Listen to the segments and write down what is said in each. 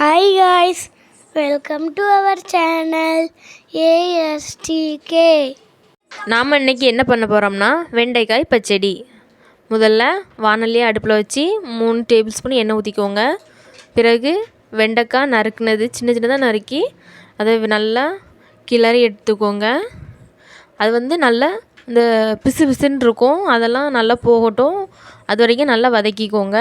Hi guys welcome to our channel ASDK நாம் இன்னைக்கு என்ன பண்ண போகிறோம்னா வெண்டைக்காய் பச்சடி. முதல்ல வானலியை அடுப்பில் வச்சு மூணு டேபிள் ஸ்பூன் எண்ணெய் ஊற்றிக்கோங்க பிறகு வெண்டைக்காய் நறுக்குனது சின்ன சின்னதாக நறுக்கி அதை நல்லா கிளறி எடுத்துக்கோங்க. அது வந்து நல்லா இந்த பிசு பிசுன்னு இருக்கும் அதெல்லாம் நல்லா போகட்டும். அது வரைக்கும் நல்லா வதக்கிக்கோங்க.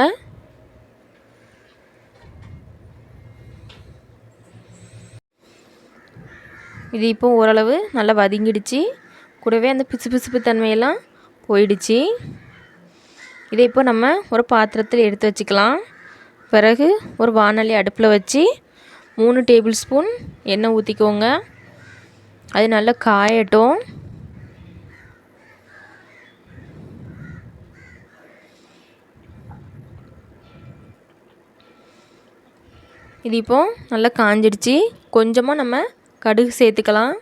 இது இப்போ ஓரளவு நல்லா வதங்கிடுச்சு. கூடவே அந்த பிசு பிசுப்பு தன்மையெல்லாம் போயிடுச்சு. இதை இப்போ நம்ம ஒரு பாத்திரத்தில் எடுத்து வச்சுக்கலாம். பிறகு ஒரு வானொலி அடுப்பில் வச்சு மூணு டேபிள் ஸ்பூன் எண்ணெய் ஊற்றிக்கோங்க. அது நல்லா காயட்டும். இது இப்போ நல்லா காஞ்சிடுச்சு. கொஞ்சமாக நம்ம கடுகு சேர்த்துக்கலாம்.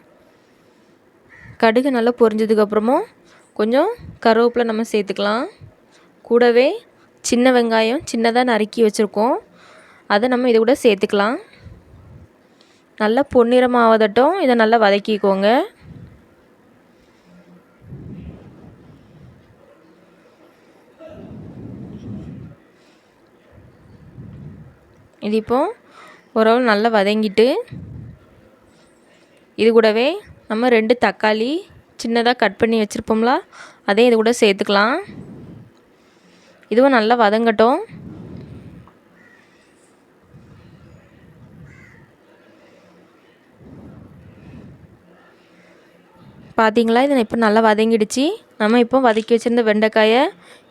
கடுகு நல்லா பொரிஞ்சதுக்கப்புறமும் கொஞ்சம் கருவேப்பிலை நம்ம சேர்த்துக்கலாம். கூடவே சின்ன வெங்காயம் சின்னதாக நறுக்கி வச்சுருக்கோம். அதை நம்ம இது கூட சேர்த்துக்கலாம். நல்லா பொன்னிறமாவதட்டும் இதை நல்லா வதக்கிக்கோங்க. இது இப்போ ஓரளவு நல்லா வதங்கிட்டு இது கூடவே நம்ம ரெண்டு தக்காளி சின்னதாக கட் பண்ணி வச்சுருப்போம்ல அதையும் இது கூட சேர்த்துக்கலாம். இதுவும் நல்லா வதங்கட்டும். பார்த்தீங்களா இது இப்போ நல்லா வதங்கிடுச்சு. நம்ம இப்போ வதக்கி வச்சுருந்த வெண்டைக்காயை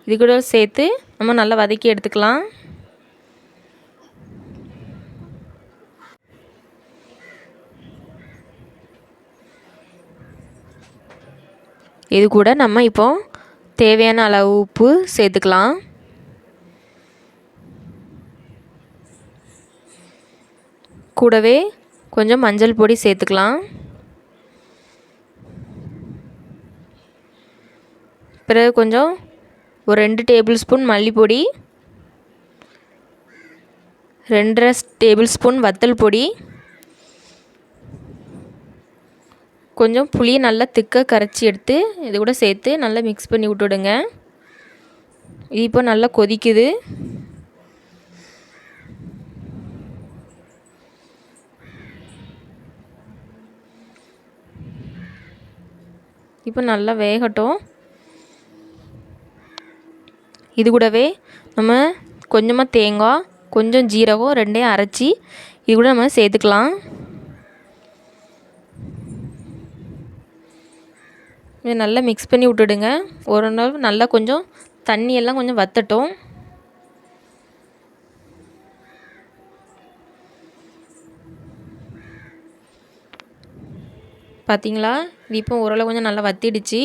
இது கூட சேர்த்து நம்ம நல்லா வதக்கி எடுத்துக்கலாம். இது கூட நம்ம இப்போ தேவையான அளவு உப்பு சேர்த்துக்கலாம். கூடவே கொஞ்சம் மஞ்சள் பொடி சேர்த்துக்கலாம். பிறகு கொஞ்சம் ஒரு ரெண்டு டேபிள் ஸ்பூன் மல்லிப்பொடி ரெண்டரை டேபிள் ஸ்பூன் வத்தல் பொடி கொஞ்சம் புளியை நல்லா திக்காக கரைச்சி எடுத்து இது கூட சேர்த்து நல்லா மிக்ஸ் பண்ணி விட்டுடுங்க. இது இப்போ நல்லா கொதிக்குது. இப்போ நல்லா வேகட்டும். இது கூடவே நம்ம கொஞ்சமாக தேங்காய் கொஞ்சம் ஜீரகம் ரெண்டையும் அரைச்சி இது கூட நம்ம சேர்த்துக்கலாம். இதை நல்லா மிக்ஸ் பண்ணி விட்டுடுங்க. ஒரு நாள் நல்லா கொஞ்சம் தண்ணியெல்லாம் கொஞ்சம் வற்றட்டும் பார்த்தீங்களா இது இப்போ ஓரளவு கொஞ்சம் நல்லா வத்திடுச்சு.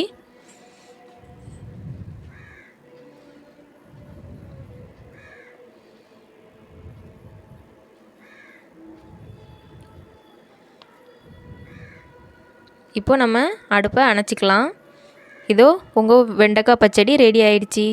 இப்போ நம்ம அடுப்பை அணைச்சிக்கலாம். இதோ உங்கள் வெண்டைக்காய் பச்சடி ரெடி ஆயிடுச்சு.